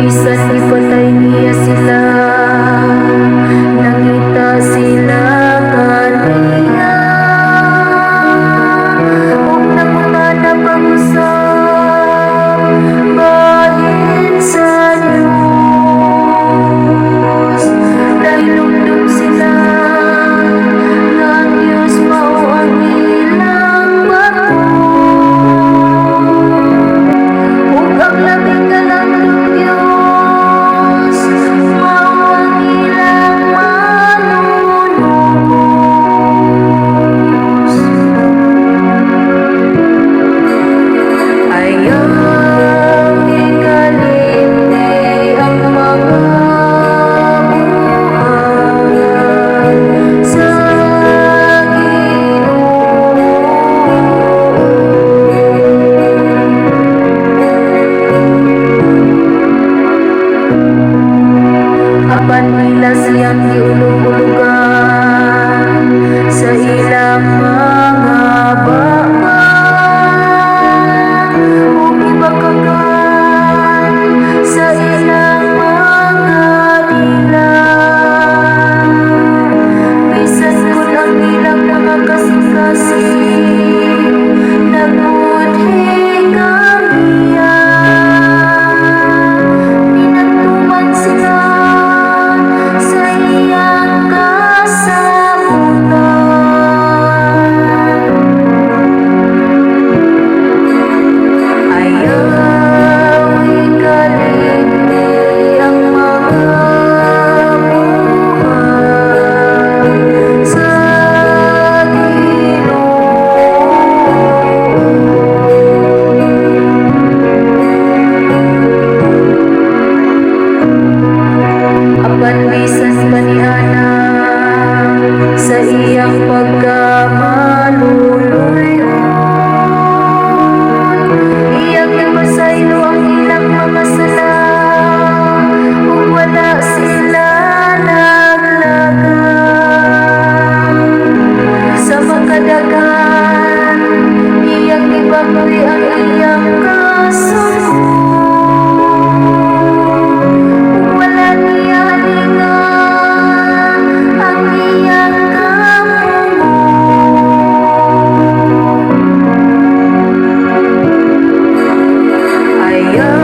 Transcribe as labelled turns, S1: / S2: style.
S1: You said. Pagkalimutan mo'y lasyan di ulog-ulugan Sa ilang mga Apat bisan panihana sa iyang pagkamaluloy. Iyak na masaylo ang ilang mga sala kung. your